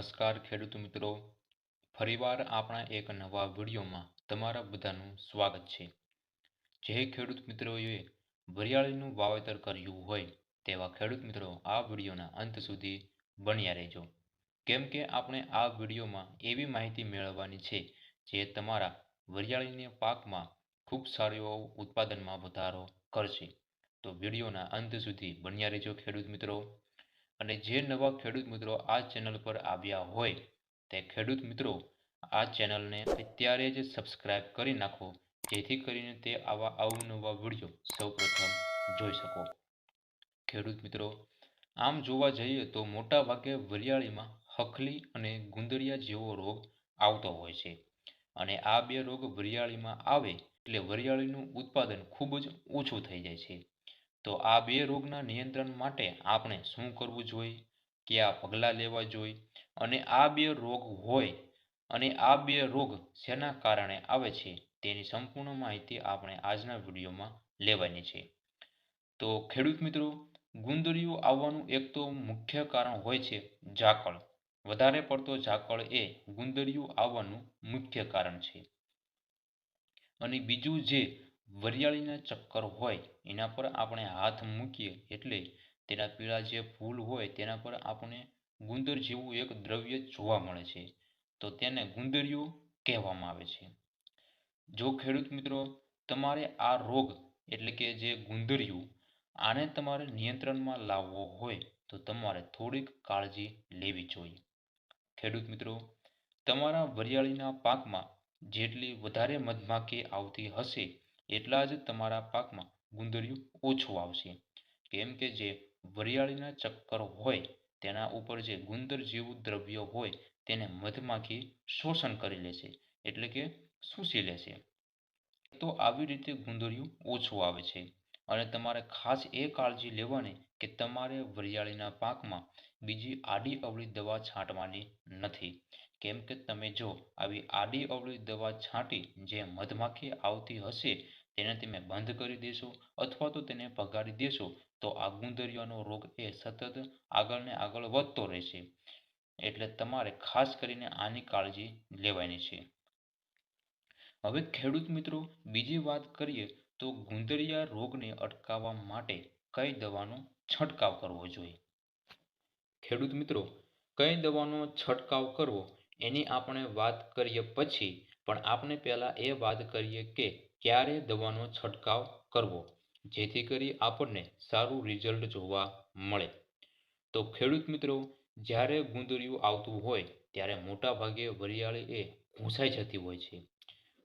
નમસ્કાર ખેડૂત મિત્રો. ફરીવાર આપણા એક નવા વિડીયોમાં તમારા બધાનું સ્વાગત છે. જે ખેડૂત મિત્રોએ વરિયાળીનું વાવેતર કર્યું હોય તેવા ખેડૂત મિત્રો આ વિડીયોના અંત સુધી બન્યા રહેજો. કેમ કે આપણે આ વિડીયોમાં એવી માહિતી મેળવવાની છે જે તમારા વરિયાળીને પાકમાં ખૂબ સારો એવો ઉત્પાદનમાં વધારો કરશે. તો વિડીયોના અંત સુધી બન્યા રહેજો ખેડૂત મિત્રો. અને જે નવા ખેડૂત મિત્રો આ ચેનલ પર આવ્યા હોય તે ખેડૂત મિત્રો, આ ચેનલને અત્યારે જ સબસ્ક્રાઇબ કરી નાખો, જેથી કરીને તે આવા અવનવા વીડિયો સૌપ્રથમ જોઈ શકો. ખેડૂત મિત્રો, આમ જોવા જઈએ તો મોટા ભાગે વરિયાળીમાં હખલી અને ગુંદરિયા જેવો રોગ આવતો હોય છે. અને આ બે રોગ વરિયાળીમાં આવે એટલે વરિયાળીનું ઉત્પાદન ખૂબ જ ઓછું થઈ જાય છે. તો આ બે રોગના નિયંત્રણ માટે આપણે શું કરવું જોઈએ? કયા પગલાં લેવા જોઈએ? અને આ બે રોગ હોય અને આ બે રોગ શેના કારણે આવે છે? તેની સંપૂર્ણ માહિતી આપણે આજના વિડીયોમાં લેવાની છે. તો ખેડૂત મિત્રો ગુંદરીયું આવવાનું એક તો મુખ્ય કારણ હોય છે ઝાકળ. વધારે પડતો ઝાકળ એ ગુંદરીયું આવવાનું મુખ્ય કારણ છે. અને બીજું જે વરિયાળીના ચક્કર હોય, એના પર આપણે હાથ મૂકીએ એટલે તેના પીળા જે ફૂલ હોય તેના પર આપણે ગુંદર જેવું એક દ્રવ્ય જોવા મળે છે. તો તેને ગુંદરિયું કહેવામાં આવે છે. જો ખેડૂત મિત્રો, તમારે આ રોગ એટલે કે જે ગુંદરિયું આને તમારે નિયંત્રણમાં લાવવો હોય તો તમારે થોડીક કાળજી લેવી જોઈએ. ખેડૂત મિત્રો, તમારા વરિયાળીના પાકમાં જેટલી વધારે મધમાખી આવતી હશે એટલા જ તમારા પાકમાં ગુંદરિયું ઓછું આવશે. કેમ કે જે વરિયાળીના ચક્કર હોય, તેના ઉપર જે ગુંદર જેવું દ્રવ્ય હોય, તેને મધમાખી શોષણ કરી લેશે, એટલે કે શોષી લેશે. તો આવી રીતે ગુંદરિયું ઓછું આવે છે. અને તમારે ખાસ એ કાળજી લેવાની કે તમારે વરિયાળીના પાકમાં બીજી આડી અવળી દવા છાંટવાની નથી. કેમ કે તમે જો આવી આડી અવળી દવા છાંટી, જે મધમાખી આવતી હશે તેને તમે બંધ કરી દેશો અથવા તો તેને ભગાડી દેશો, તો આ ગુંદરિયાનો રોગ એ સતત આગળ ને આગળ વધતો રહેશે. એટલે તમારે ખાસ કરીને આની કાળજી લેવાની છે. હવે ખેડૂત મિત્રો, બીજી વાત કરીએ તો ગુંદરિયા રોગને અટકાવવા માટે કઈ દવાનો છંટકાવ કરવો જોઈએ? ખેડૂત મિત્રો, કઈ દવાનો છંટકાવ કરવો? એની આપણે વાત કરીએ પછી, પણ આપણે પહેલાં એ વાત કરીએ કે ક્યારે દવાનો છંટકાવ કરવો? જેથી કરી આપણને સારું રિઝલ્ટ જોવા મળે. તો ખેડૂત મિત્રો, જ્યારે ગુંદરિયું આવતું હોય, ત્યારે મોટાભાગે વરિયાળી એ ઘૂંસાઈ જતી હોય છે.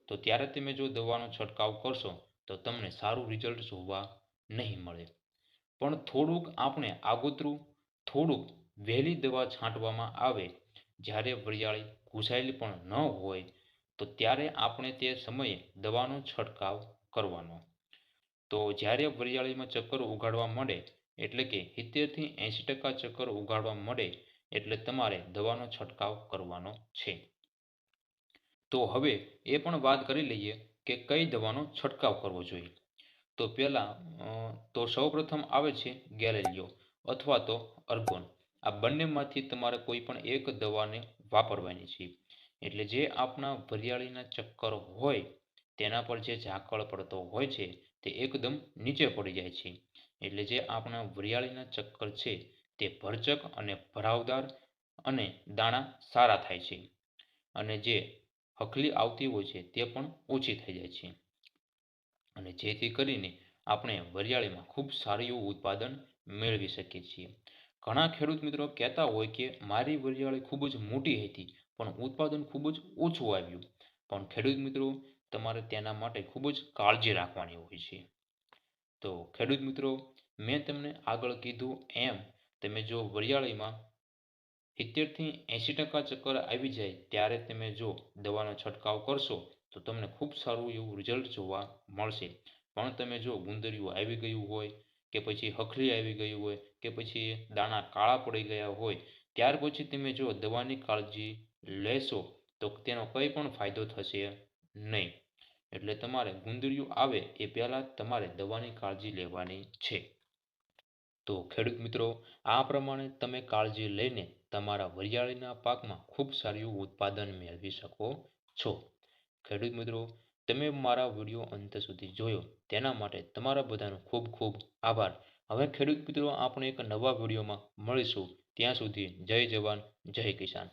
તો ત્યારે તમે જો દવાનો છંટકાવ કરશો, તો તમને સારું રિઝલ્ટ જોવા નહીં મળે. પણ થોડુંક આપણે આગોતરું, થોડુંક વહેલી દવા છાંટવામાં આવે, જ્યારે વરિયાળી ઘૂંસાયેલી પણ ન હોય તો ત્યારે આપણે તે સમયે દવાનો છંટકાવ કરવાનો. તો જ્યારે વરિયાળીમાં ચક્કર ઉગાડવા મળે, એટલે કે સિત્તેરથી એંશી ટકા ચક્કર ઉગાડવા મળે, એટલે તમારે દવાનો છંટકાવ કરવાનો છે. તો હવે એ પણ વાત કરી લઈએ કે કઈ દવાનો છંટકાવ કરવો જોઈએ. તો પહેલાં તો સૌપ્રથમ આવે છે ગેલેલિયો અથવા તો અર્ગોન. આ બંનેમાંથી તમારે કોઈ પણ એક દવાને વાપરવાની છે. એટલે જે આપણા વરિયાળીના ચક્કર હોય, તેના પર જે ઝાકળ પડતો હોય છે, તે એકદમ નીચે પડી જાય છે. એટલે જે આપણા વરિયાળીના ચક્કર છે, તે ભરચક અને ભરાવદાર અને દાણા સારા થાય છે. અને જે હકલી આવતી હોય છે, તે પણ ઓછી થઈ જાય છે. અને જેથી કરીને આપણે વરિયાળીમાં ખૂબ સારું એવું ઉત્પાદન મેળવી શકીએ છીએ. ઘણા ખેડૂત મિત્રો કહેતા હોય કે, મારી વરિયાળી ખૂબ જ મોટી હતી પણ ઉત્પાદન ખૂબ જ ઓછું આવ્યું. પણ ખેડૂત મિત્રો, તમારે તેના માટે ખૂબ જ કાળજી રાખવાની હોય છે. તો ખેડૂત મિત્રો, મેં તમને આગળ કીધું એમ, તમે જો વરિયાળીમાં સિત્તેરથી એંશી ટકા ચક્કર આવી જાય, ત્યારે તમે જો દવાનો છંટકાવ કરશો, તો તમને ખૂબ સારું એવું રિઝલ્ટ જોવા મળશે. પણ તમે જો ગુંદરિયું આવી ગયું હોય, કે પછી હખલી આવી ગયું હોય, કે પછી દાણા કાળા પડી ગયા હોય, ત્યાર પછી તમે જો દવાની કાળજી લેશો, તો તેનો કંઈ પણ ફાયદો થશે નહીં. એટલે તમારે ગુંદરિયું આવે એ પહેલાં તમારે દવાની કાળજી લેવાની છે. તો ખેડૂત મિત્રો, આ પ્રમાણે તમે કાળજી લઈને તમારા વરિયાળીના પાકમાં ખૂબ સારું ઉત્પાદન મેળવી શકો છો. ખેડૂત મિત્રો, તમે મારા વીડિયો અંત સુધી જોયો, તેના માટે તમારા બધાનો ખૂબ ખૂબ આભાર. હવે ખેડૂત મિત્રો, આપણે એક નવા વિડીયોમાં મળીશું. ત્યાં સુધી જય જવાન, જય કિસાન.